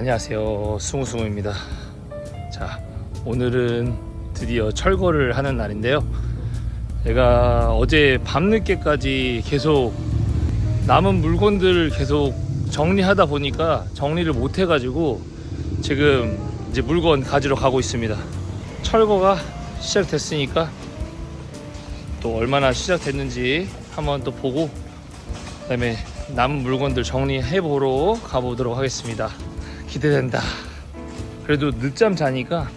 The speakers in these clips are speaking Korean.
안녕하세요. 숭우숭우입니다. 자 오늘은 드디어 철거를 하는 날인데요. 제가 어제 밤늦게까지 계속 남은 물건들을 계속 정리하다 보니까 정리를 못 해가지고 지금 이제 물건 가지러 가고 있습니다. 철거가 시작됐으니까 또 얼마나 시작됐는지 한번 또 보고 그 다음에 남은 물건들 정리해 보러 가보도록 하겠습니다. 기대된다. 그래도 늦잠 자니까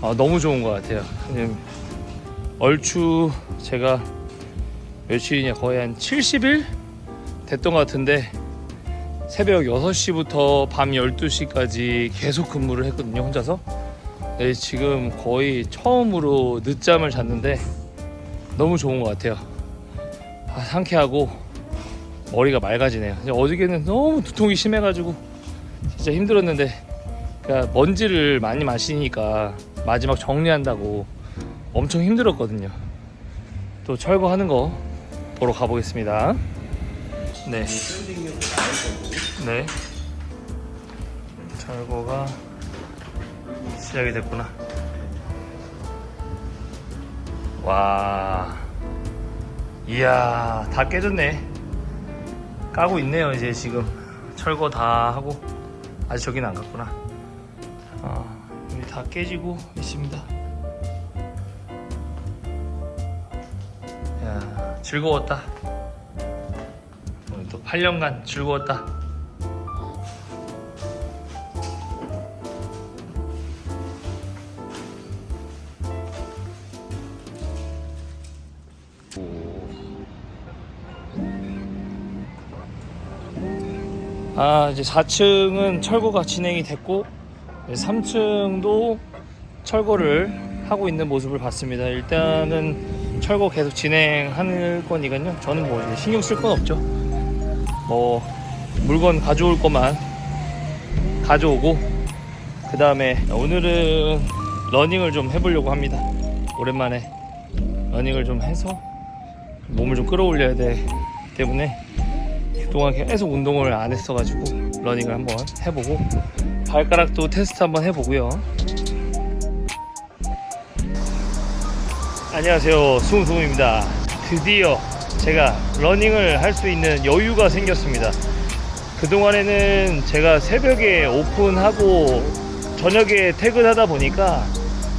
어, 너무 좋은 것 같아요. 그냥 얼추 제가 며칠이냐 거의 한 70일 됐던 것 같은데 새벽 6시부터 밤 12시까지 계속 근무를 했거든요 혼자서 네, 지금 거의 처음으로 늦잠을 잤는데 너무 좋은 것 같아요 아, 상쾌하고 머리가 맑아지네요. 어저께는 너무 두통이 심해가지고 진짜 힘들었는데 그러니까 먼지를 많이 마시니까 마지막 정리한다고 엄청 힘들었거든요. 또 철거하는 거 보러 가보겠습니다. 네. 네. 철거가 시작이 됐구나. 와. 이야, 다 깨졌네. 까고 있네요 이제 지금 철거 다 하고 아직 저기는 안 갔구나. 아, 여기 다 깨지고 있습니다. 야 즐거웠다. 오늘 또 8년간 즐거웠다 아 이제 4층은 철거가 진행이 됐고 3층도 철거를 하고 있는 모습을 봤습니다. 일단은 철거 계속 진행할 거니까요. 저는 뭐 이제 신경 쓸 건 없죠. 뭐 물건 가져올 것만 가져오고 그 다음에 오늘은 러닝을 좀 해보려고 합니다. 오랜만에 러닝을 좀 해서 몸을 좀 끌어올려야 되기 때문에 그 동안 계속 운동을 안 했어가지고 러닝을 한번 해보고 발가락도 테스트 한번 해보고요. 안녕하세요, 숭숭입니다. 드디어 제가 러닝을 할 수 있는 여유가 생겼습니다. 그동안에는 제가 새벽에 오픈하고 저녁에 퇴근하다 보니까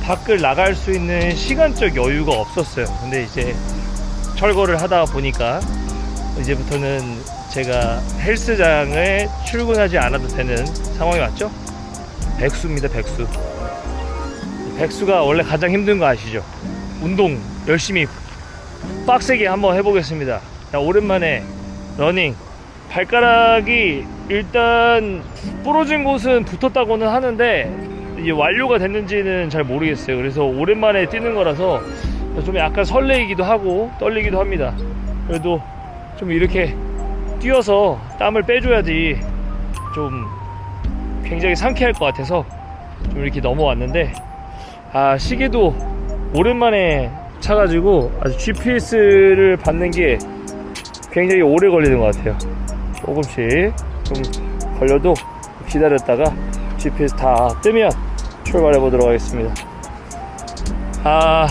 밖을 나갈 수 있는 시간적 여유가 없었어요. 근데 이제 철거를 하다 보니까 이제부터는 제가 헬스장에 출근하지 않아도 되는 상황이 왔죠? 백수입니다, 백수. 백수가 원래 가장 힘든 거 아시죠? 운동 열심히 빡세게 한번 해보겠습니다. 자, 오랜만에 러닝. 발가락이 일단 부러진 곳은 붙었다고는 하는데 이게 완료가 됐는지는 잘 모르겠어요. 그래서 오랜만에 뛰는 거라서 좀 약간 설레이기도 하고 떨리기도 합니다. 그래도 좀 이렇게 뛰어서 땀을 빼줘야지 좀 굉장히 상쾌할 것 같아서 좀 이렇게 넘어왔는데 아 시계도 오랜만에 차가지고 아주 GPS를 받는 게 굉장히 오래 걸리는 것 같아요. 조금씩 좀 걸려도 기다렸다가 GPS 다 뜨면 출발해 보도록 하겠습니다. 아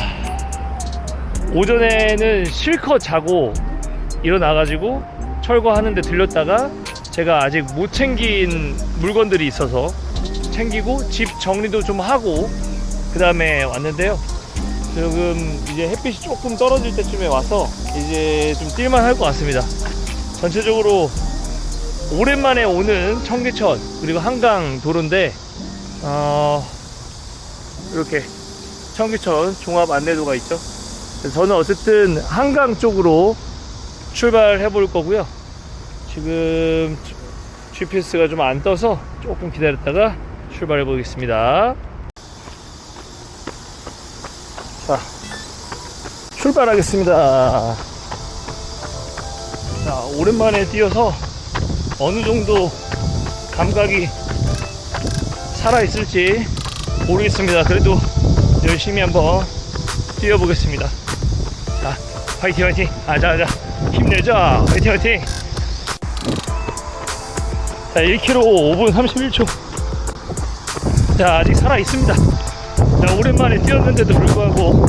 오전에는 실컷 자고 일어나가지고 철거하는데 들렸다가 제가 아직 못 챙긴 물건들이 있어서 챙기고 집 정리도 좀 하고 그 다음에 왔는데요. 지금 이제 햇빛이 조금 떨어질 때쯤에 와서 이제 좀 뛸만 할 것 같습니다. 전체적으로 오랜만에 오는 청계천 그리고 한강 도로인데 어, 이렇게 청계천 종합 안내도가 있죠. 저는 어쨌든 한강 쪽으로 출발해 볼 거고요. 지금 GPS가 좀 안 떠서 조금 기다렸다가 출발해 보겠습니다. 자, 출발하겠습니다. 자, 오랜만에 뛰어서 어느 정도 감각이 살아있을지 모르겠습니다. 그래도 열심히 한번 뛰어보겠습니다. 자, 화이팅, 화이팅! 아자 아자! 힘내자! 화이팅, 화이팅! 자, 1km 5분 31초. 자, 아직 살아 있습니다. 자, 오랜만에 뛰었는데도 불구하고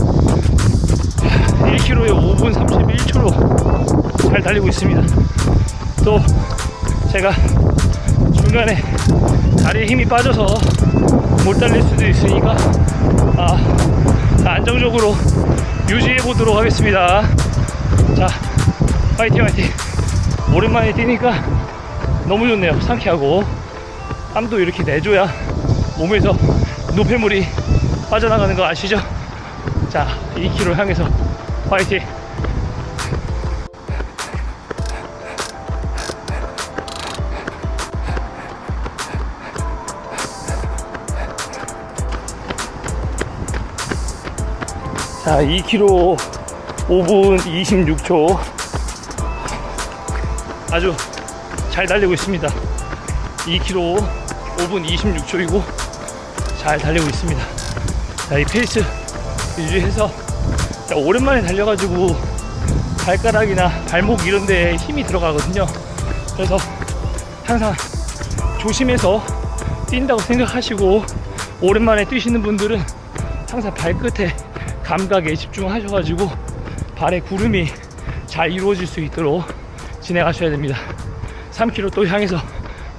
1km에 5분 31초로 잘 달리고 있습니다. 또 제가 중간에 다리에 힘이 빠져서 못 달릴 수도 있으니까 아, 안정적으로 유지해 보도록 하겠습니다. 자, 화이팅 화이팅. 오랜만에 뛰니까 너무 좋네요. 상쾌하고 땀도 이렇게 내줘야 몸에서 노폐물이 빠져나가는 거 아시죠? 자, 2km 향해서 화이팅. 자, 2km 5분 26초. 아주 잘 달리고 있습니다. 2km 5분 26초이고 잘 달리고 있습니다. 자, 이 페이스 유지해서 자, 오랜만에 달려가지고 발가락이나 발목 이런 데에 힘이 들어가거든요. 그래서 항상 조심해서 뛴다고 생각하시고 오랜만에 뛰시는 분들은 항상 발끝에 감각에 집중하셔가지고 발에 구름이 잘 이루어질 수 있도록 진행하셔야 됩니다. 3km 또 향해서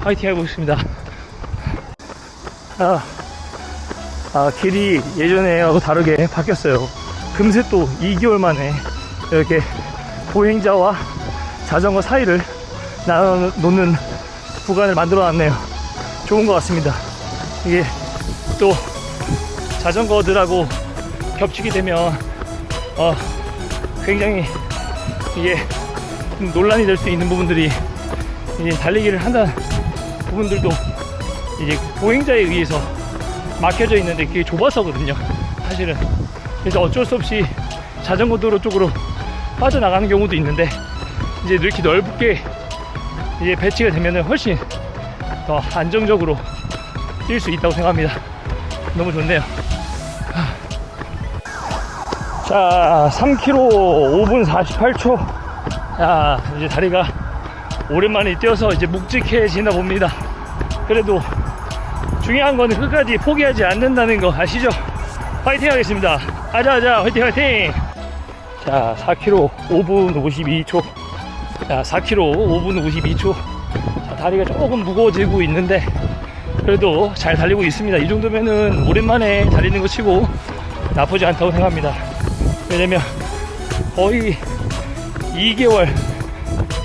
화이팅 해보겠습니다. 아, 아, 길이 예전에하고 다르게 바뀌었어요. 금세 또 2개월 만에 이렇게 보행자와 자전거 사이를 나눠 놓는 구간을 만들어 놨네요. 좋은 것 같습니다. 이게 또 자전거들하고 겹치게 되면 어, 굉장히 이게 좀 논란이 될 수 있는 부분들이 이제 달리기를 한다는 부분들도 이제 보행자에 의해서 막혀져 있는데 그게 좁아서거든요. 사실은. 그래서 어쩔 수 없이 자전거 도로 쪽으로 빠져나가는 경우도 있는데 이제 이렇게 넓게 이제 배치가 되면은 훨씬 더 안정적으로 뛸 수 있다고 생각합니다. 너무 좋네요. 자, 3km 5분 48초. 자, 이제 다리가 오랜만에 뛰어서 이제 묵직해지나 봅니다. 그래도 중요한 거는 끝까지 포기하지 않는다는 거 아시죠? 파이팅 하겠습니다. 아자아자, 화이팅, 화이팅! 자, 4km 5분 52초. 자, 4km 5분 52초. 자, 다리가 조금 무거워지고 있는데, 그래도 잘 달리고 있습니다. 이 정도면은 오랜만에 달리는 거 치고 나쁘지 않다고 생각합니다. 왜냐면 거의 2개월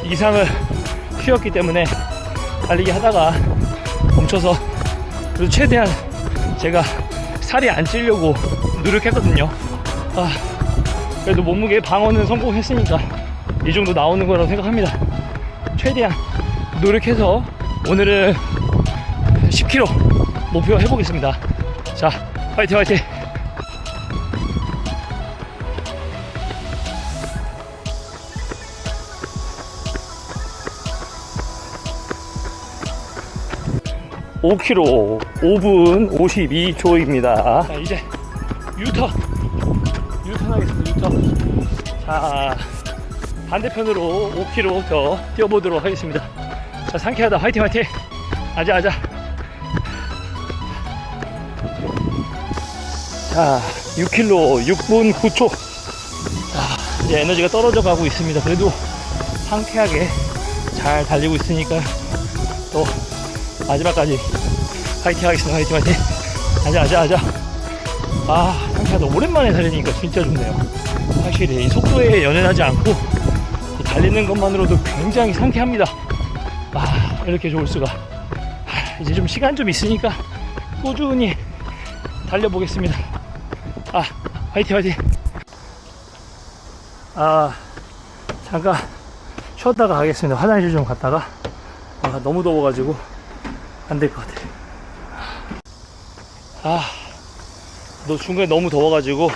이상을 쉬었기 때문에 달리기 하다가 멈춰서 그래도 최대한 제가 살이 안 찌려고 노력했거든요. 아, 그래도 몸무게 방어는 성공했으니까 이 정도 나오는 거라고 생각합니다. 최대한 노력해서 오늘은 10km 목표 해보겠습니다. 자, 화이팅 화이팅! 오 k m 5분 52초입니다. 자, 이제 유턴. 유턴 하겠습니다. 유턴. 자, 반대편으로 5km 더 뛰어보도록 하겠습니다. 자, 상쾌하다. 화이팅, 화이팅. 아자, 아자. 자, 6km 6분 9초. 자, 이제 에너지가 떨어져 가고 있습니다. 그래도 상쾌하게 잘 달리고 있으니까 또 마지막까지 파이팅 하겠습니다. 파이팅, 파이팅. 아자, 아자, 아자. 아, 상쾌하다. 오랜만에 달리니까 진짜 좋네요. 확실히 이 속도에 연연하지 않고 이 달리는 것만으로도 굉장히 상쾌합니다. 아, 이렇게 좋을 수가. 아, 이제 좀 시간 좀 있으니까 꾸준히 달려보겠습니다. 아, 화이팅, 화이팅. 아, 잠깐 쉬었다가 가겠습니다. 화장실 좀 갔다가. 아, 너무 더워가지고 안 될 것 같아. 아, 너 중간에 너무 더워가지고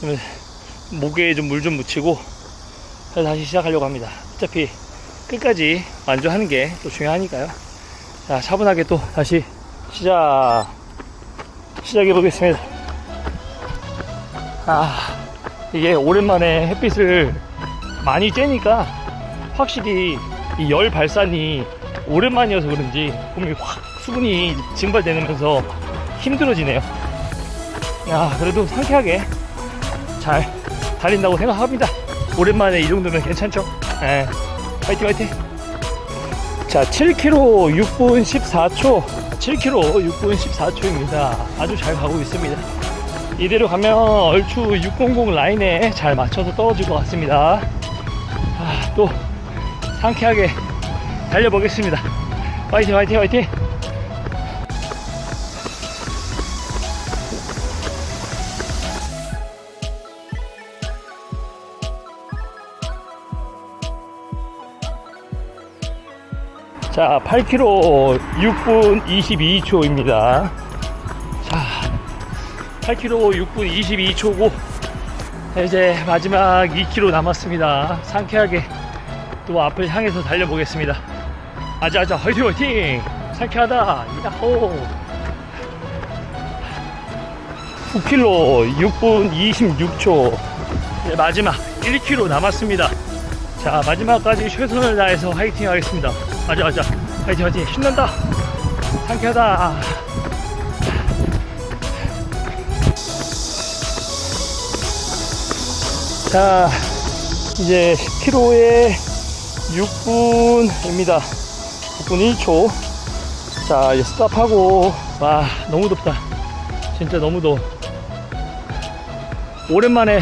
좀 목에 좀물좀 묻히고 다시 시작하려고 합니다. 어차피 끝까지 완주하는 게 또 중요하니까요. 자, 차분하게 또 다시 시작 시작해 보겠습니다. 아, 이게 오랜만에 햇빛을 많이 쬐니까 확실히 이 열 발산이 오랜만이어서 그런지 몸이 확 수분이 증발되면서 힘들어지네요. 야, 그래도 상쾌하게 잘 달린다고 생각합니다. 오랜만에 이 정도면 괜찮죠? 예. 화이팅, 화이팅! 자, 7km 6분 14초. 7km 6분 14초입니다. 아주 잘 가고 있습니다. 이대로 가면 얼추 600 라인에 잘 맞춰서 떨어질 것 같습니다. 아, 또 상쾌하게 달려보겠습니다. 화이팅, 화이팅, 화이팅! 자, 8km 6분 22초입니다. 자, 8km 6분 22초고, 이제 마지막 2km 남았습니다. 상쾌하게 또 앞을 향해서 달려보겠습니다. 아자아자, 화이팅, 화이팅! 상쾌하다, 야호! 9km 6분 26초. 이제 마지막 1km 남았습니다. 자 마지막까지 최선을 다해서 화이팅 하겠습니다 아자 아자 화이팅 화이팅 신난다 상쾌하다 자 이제 10km에 6분입니다 6분 1초. 자 이제 스탑하고. 와 너무 덥다. 진짜 너무 더워. 오랜만에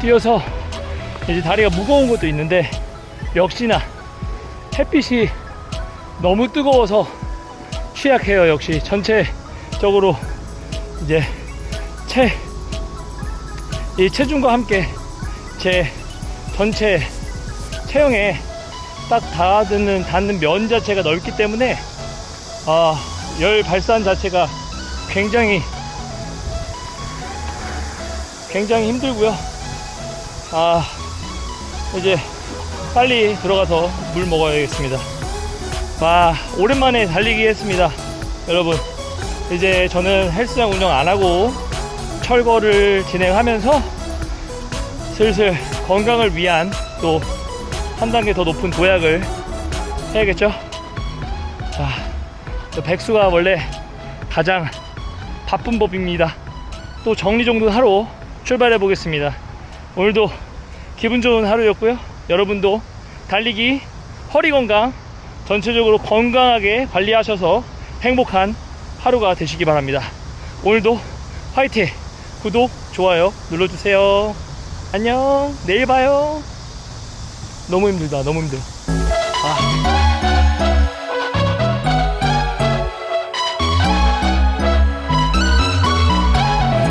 뛰어서 이제 다리가 무거운 것도 있는데 역시나 햇빛이 너무 뜨거워서 취약해요 역시. 전체적으로 이제 체, 이 체중과 함께 제 전체 체형에 딱 닿는, 닿는 면 자체가 넓기 때문에 아, 열 발산 자체가 굉장히 굉장히 힘들고요 아 이제 빨리 들어가서 물 먹어야겠습니다. 와, 오랜만에 달리기 했습니다. 여러분, 이제 저는 헬스장 운영 안 하고 철거를 진행하면서 슬슬 건강을 위한 또 한 단계 더 높은 도약을 해야겠죠? 자, 또 백수가 원래 가장 바쁜 법입니다. 또 정리정돈 하러 출발해 보겠습니다. 오늘도 기분 좋은 하루였고요. 여러분도 달리기, 허리 건강, 전체적으로 건강하게 관리하셔서 행복한 하루가 되시기 바랍니다. 오늘도 화이팅! 구독, 좋아요 눌러주세요. 안녕, 내일 봐요. 너무 힘들다, 너무 힘들어.